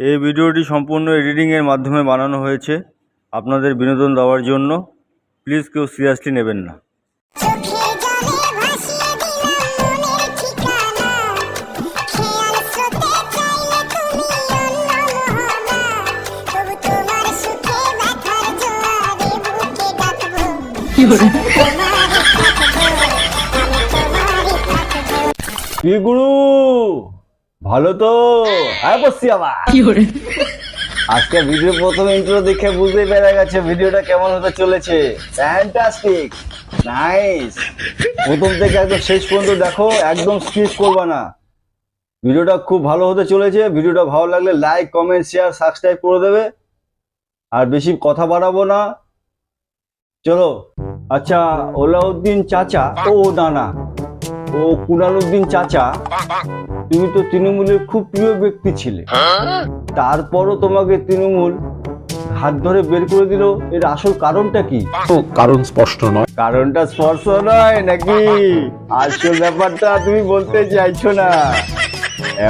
এই ভিডিওটি সম্পূর্ণ এডিটিংয়ের মাধ্যমে বানানো হয়েছে। আপনাদের বিনোদন দেওয়ার জন্য প্লিজ কেউ সিরিয়াসলি নেবেন না। কি গুরু? ভালো তো? হ্যাঁ বসছি আবার। আজকে ভিডিও প্রথম ইন্ট্রো দেখে বুঝতে পেরে গেছে ভিডিওটা কেমন হতে চলেছে। ফ্যান্টাস্টিক নাইস প্রথম থেকে একদম শেষ পর্যন্ত দেখো একদম স্কিপ করবে না। ভিডিওটা খুব ভালো হতে চলেছে ভিডিওটা ভালো লাগলে লাইক কমেন্ট শেয়ার সাবস্ক্রাইব করে দেবে। আর বেশি কথা বাড়াবো না। চলো আচ্ছা ওলাউদ্দিন চাচা ও দানা ও কুনালউদ্দিন চাচা তুমি তো তৃণমূলের খুব প্রিয় ব্যক্তি ছিলে তারপরও তোমাকে তৃণমূল হাত ধরে বের করে দিল। এর আসল কারণটা কি? কারণ স্পষ্ট নয়। কারণটা স্পর্শ নয় নাকি? আসল ব্যাপারটা তুমি বলতে চাইছো না।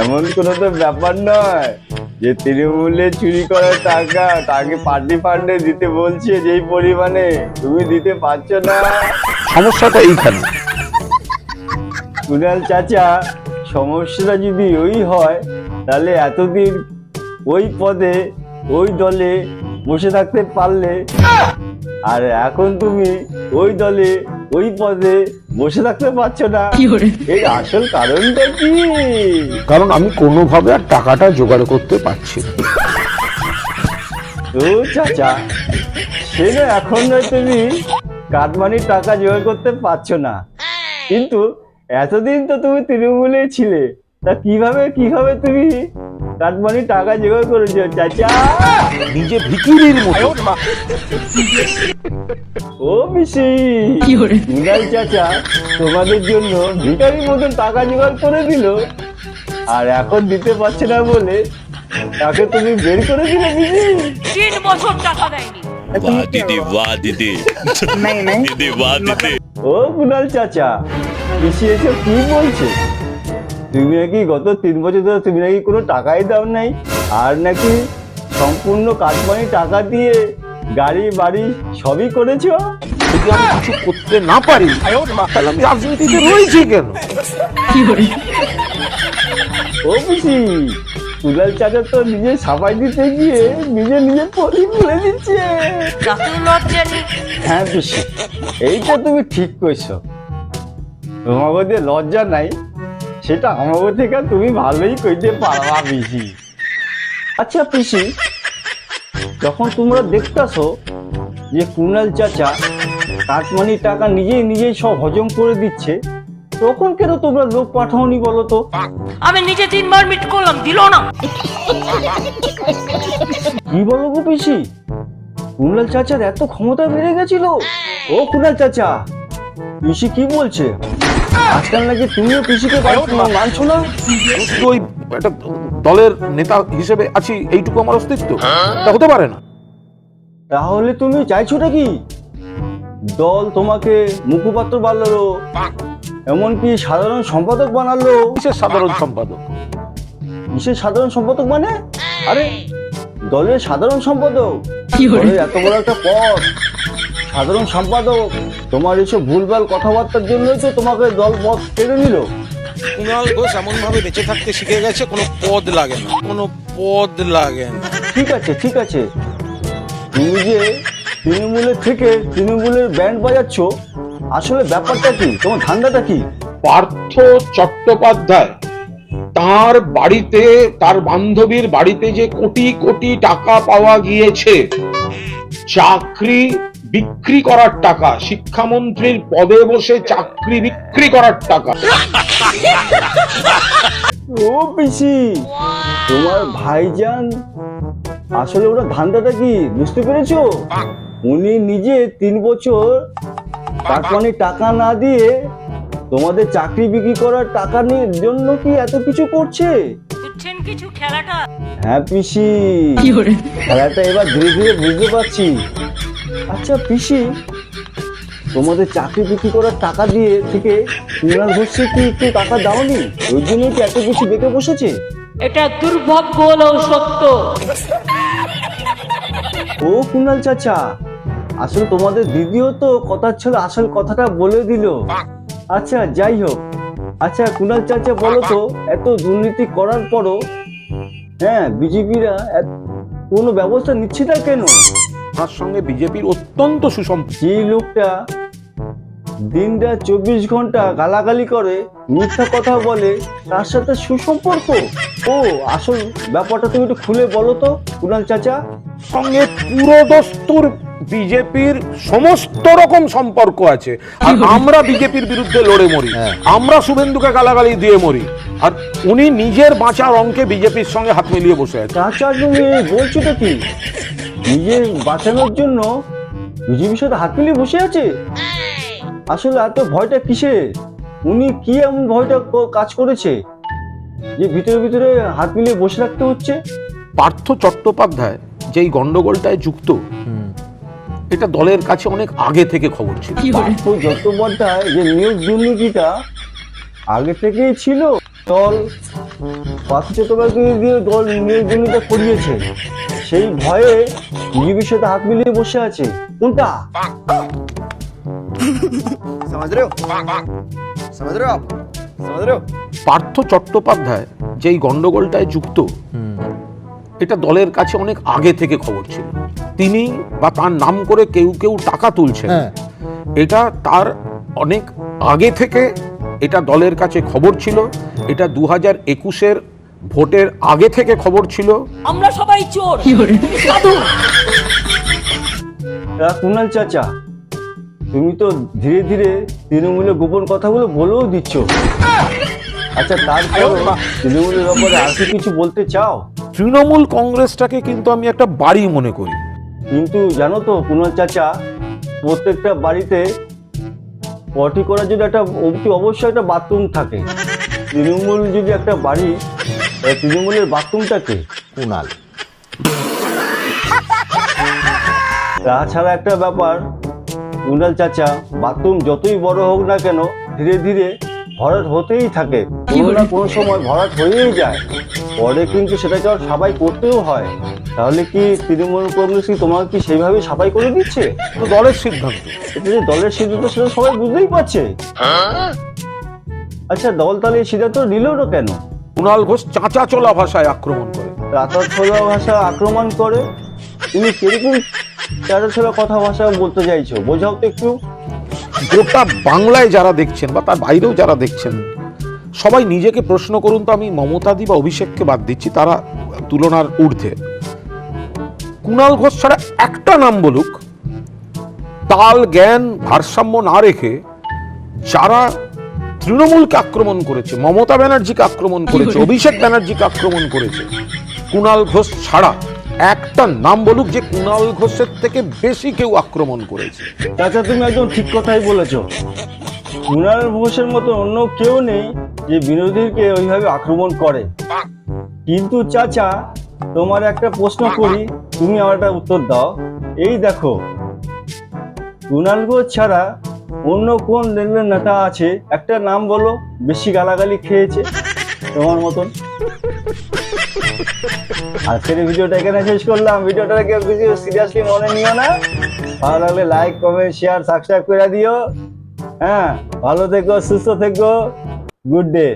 এমন কোনো তো ব্যাপার নয় যে তৃণমূলে চুরি করার টাকা তাকে পার্টি ফান্ডে দিতে বলছে যেই পরিমাণে। তুমি দিতে পারছ না। সমস্যাটা এইখানে। কুণাল চাচা সমস্যাটা যদি ওই হয় তাহলে এতদিন ওই পদে ওই দলে বসে থাকতে পারলে? আর এখন তুমি ওই দলে ওই পদে বসে থাকতে পারছ না। এর আসল কারণটা কি? কারণ আমি কোনোভাবে আর টাকাটা জোগাড় করতে পারছি না। ও চাচা সে না এখন নয় তুমি কাটমানির টাকা জোগাড় করতে পারছ না। কিন্তু এতদিন তো তুমি তৃণমূলে ছিলে তা কিভাবে কিভাবে তুমি কাটমানির টাকা জোগাড় করেছো চাচা নিজে ভিকিরির মতো ও পিসি কুনাল চাচা তোমাদের জন্য ভিখারির মতন টাকা জোগাড় করে দিল আর এখন দিতে পারছে না বলে তাকে তুমি বের করে দিলে পিসি তিন বছর টাকা দেয়নি वाह दीदी वाह दीदी दीदी वाह दीदी ও কুনাল চাচা পিসি এসব কি বলছে? তুমি নাকি গত তিন বছর ধরে তুমি নাকি কোনো টাকাই দাও নাই আর নাকি সম্পূর্ণ কাটমানি টাকা দিয়ে গাড়ি বাড়ি সবই করেছ? যদি আমি কিছু করতে না পারি তাহলে আমি রাজনীতিতে রয়েছি কেন? ও পিসি কুনাল চাচা তো নিজে সাফাই দিতে গিয়ে নিজে নিজে পরি খুলে দিচ্ছে। হ্যাঁ পিসি এইটা তুমি ঠিক কইছো। তোমাকে লজ্জা নাই সেটা আমাকে থেকে তুমি ভালোই কইতে পারবা পিসি। আচ্ছা পিসি যখন তোমরা দেখতাছো যে কুনাল চাচা কাটমানি টাকা নিজেই নিজেই সব হজম করে দিচ্ছে তখন কেন তোমরা লোক পাঠাওনি বলো তো? আমি নিজে তিনবার মিট করলাম দিল না। কি বলো গো পিসি? কুনাল চাচার এত ক্ষমতা বেড়ে গেছিল? ও কুনাল চাচা পিসি কি বলছে? আজকাল নাকি তুমিও পিসিকে মানছো না? ওই একটা দলের নেতা হিসেবে আছি এইটুকু আমার অস্তিত্ব। তা হতে পারে না। তাহলে তুমি চাইছোটা কি? দল তোমাকে মুখপাত্র বানালো এমনকি সাধারণ সম্পাদক বানালো। কিসের সাধারণ সম্পাদক? কিসের সাধারণ সম্পাদক মানে? আরে দলের সাধারণ সম্পাদক। দলের এত বড় একটা পদ। সাধারণ সম্পাদক তোমার এসব ভুলভাল কথাবার্তার জন্যই তো তোমাকে দল পদ কেড়ে নিল। কুণাল ঘোষ এমন ভাবে বেঁচে থাকতে শিখে গেছে কোনো পদ লাগে না। কোনো পদ লাগে না। ঠিক আছে ঠিক আছে। তুমি যে তৃণমূলের থেকে তৃণমূলের ব্যান্ড বাজাচ্ছ আসলে ব্যাপারটা কি? তোমার ধান্দাটা কি? পার্থ চট্টোপাধ্যায় তার বাড়িতে তার বান্ধবীর বাড়িতে যে কোটি কোটি টাকা পাওয়া গিয়েছে চাকরি বিক্রি করার টাকা। শিক্ষামন্ত্রীর পদে বসে চাকরি বিক্রি করার টাকা। ও পিসি তোমার ভাইজান, আসলে ওরা ধান্দাটা কি, বুঝতে পেরেছ? উনি নিজে তিন বছর কাটমানি টাকা না দিয়ে তোমাদের চাকরি বিক্রি করার টাকা নিয়ে জন্য কি এত কিছু করছে? বুঝছেন কিছু খেলাটা? হ্যাঁ পিসি। খেলাটা এবার ধীরে ধীরে বুঝতে পারছি। আচ্ছা পিসি তোমাদের চাকরি বিক্রি করার টাকা দিয়ে থেকে কুণাল ঘোষকে কি একটু টাকা দাওনি? ওই জন্যই কি এত কিছু বেঁকে বসেছে? এটা দুর্ভাগ্য হলেও সত্য। ও কুনাল চাচা আসলে তোমাদের দিদিও তো কথা ছিল আসল কথাটা বলে দিল। আচ্ছা যাই হোক। আচ্ছা কুনাল চাচা বলো তো এত দুর্নীতি করার পরও হ্যাঁ বিজেপিরা কোনো ব্যবস্থা নিচ্ছে না কেন? তার সঙ্গে বিজেপির অত্যন্ত সুসম্পর্ক। যে লোকটা দিনটা চব্বিশ ঘণ্টা গালাগালি করে মিথ্যা কথা বলে তার সাথে সুসম্পর্ক? ও আসল ব্যাপারটা তুমি একটু খুলে বলো তো কুনাল চাচা। সঙ্গে পুরোদস্তুর বিজেপির সমস্ত রকম সম্পর্ক আছে। আর আমরা বিজেপির বিরুদ্ধে লড়ে মরি। আমরা শুভেন্দুকে গালাগালি দিয়ে মরি। আর উনি নিজের বাঁচার অঙ্কে বিজেপির সঙ্গে হাত মিলিয়ে বসে আছে। তুমি বলছো তো কি? নিজের বাঁচানোর জন্য বিজেপির সাথে হাত মিলিয়ে বসে আছে? আসলে এত ভয়টা কিসে উনি কি এমন ভয়টা কাজ করেছে? যে ভিতরে ভিতরে হাত মিলিয়ে বসে রাখতে হচ্ছে? পার্থ চট্টোপাধ্যায় যেই গন্ডগোলটায় যুক্ত এটা দলের কাছে অনেক আগে থেকে খবর ছিল। পার্থ চট্টোপাধ্যায় যে নিয়োগ দুর্নীতিটা আগে থেকেই ছিল দল পার্থ দিয়ে দল নিয়োগ দুর্নীতিটা করিয়েছে। সেই ভয়ে বিজেপির সাথে হাত মিলিয়ে বসে আছে। কোনটা পার্থ চট্টোপাধ্যায় যেই গন্ডগোলটায় যুক্ত এটা দলের কাছে অনেক আগে থেকে খবর ছিল। তিনি বা তার নাম করে কেউ কেউ টাকা তুলছেন। এটা তার অনেক আগে থেকে এটা দলের কাছে খবর ছিল। এটা দু হাজার একুশের ভোটের আগে থেকে খবর ছিল। আমরা সবাই চোর। কুনাল চাচা। তুমি তো ধীরে ধীরে তৃণমূলের গোপন কথাগুলো বলেও দিচ্ছ। আচ্ছা তারপর তৃণমূলের ব্যাপারে আর কি কিছু বলতে চাও? তৃণমূল কংগ্রেসটাকে কিন্তু আমি একটা বাড়ি মনে করি। কিন্তু জানো তো, কুনাল চাচা, প্রত্যেকটা বাড়িতে পটি করার জন্য একটা অবধি অবশ্যই একটা বাথরুম থাকে। তৃণমূল যদি একটা বাড়ি তৃণমূলের বাথরুমটাকে কুনাল। তাছাড়া একটা ব্যাপার, কুনাল চাচা বাথরুম যতই বড় হোক না কেন, ধীরে ধীরে ভরাট হতেই থাকে। কোনো না কোনো সময় ভরাট হয়েই যায়। পরে কিন্তু সেটাকে আর সাবাই করতেও হয়। তাহলে কি তৃণমূল কংগ্রেস কি তোমাকে কি সেইভাবে সাবাই করে দিচ্ছে? তো দলের সিদ্ধান্ত। এটা যে দলের সিদ্ধান্ত সেটা সবাই বুঝতেই পারছে। আচ্ছা দল তাহলে এই সিদ্ধান্ত নিল না কেন? কুণাল ঘোষ চাঁচা চলা ভাষায় আক্রমণ করে। ছোলা ভাষা আক্রমণ করে? তুমি কীরকম চারা ছোলা কথা ভাষা বলতে চাইছো? বোঝাও তো একটু। গোটা বাংলায় যারা দেখছেন বা তার বাইরেও যারা দেখছেন সবাই নিজেকে প্রশ্ন করুন তো আমি মমতাদি বা অভিষেককে বাদ দিচ্ছি তারা তুলনার ঊর্ধ্বে। কুণাল ঘোষ ছাড়া একটা নাম বলুক তাল জ্ঞান ভারসাম্য না রেখে যারা তৃণমূলকে আক্রমণ করেছে মমতা ব্যানার্জিকে আক্রমণ করেছে অভিষেক ব্যানার্জিকে আক্রমণ করেছে কুণাল ঘোষ ছাড়া একটা নাম বলুক যে কুণাল ঘোষের থেকে বেশি কেউ আক্রমণ করেছে। চাচা, তুমি একদম ঠিক কথাই বলেছ। কুণাল ঘোষের মতো অন্য কেউ নেই যে বিরোধীকে ওইভাবে আক্রমণ করে। কিন্তু চাচা, তোমার একটা প্রশ্ন করি, তুমি আমার একটা উত্তর দাও। এই দেখো, কুণাল ঘোষ ছাড়া অন্য কোন রেলওয়ে নেতা আছে? একটা নাম বলো, বেশি গালাগালি খেয়েছে তোমার মতন। আজকের ভিডিওটা এখানে শেষ করলাম। ভিডিওটা কেউ কিছু সিরিয়াসলি মনে নিও না। ভালো লাগলে লাইক কমেন্ট শেয়ার সাবস্ক্রাইব করে দিও। হ্যাঁ ভালো থেকো, সুস্থ থেকো। Good day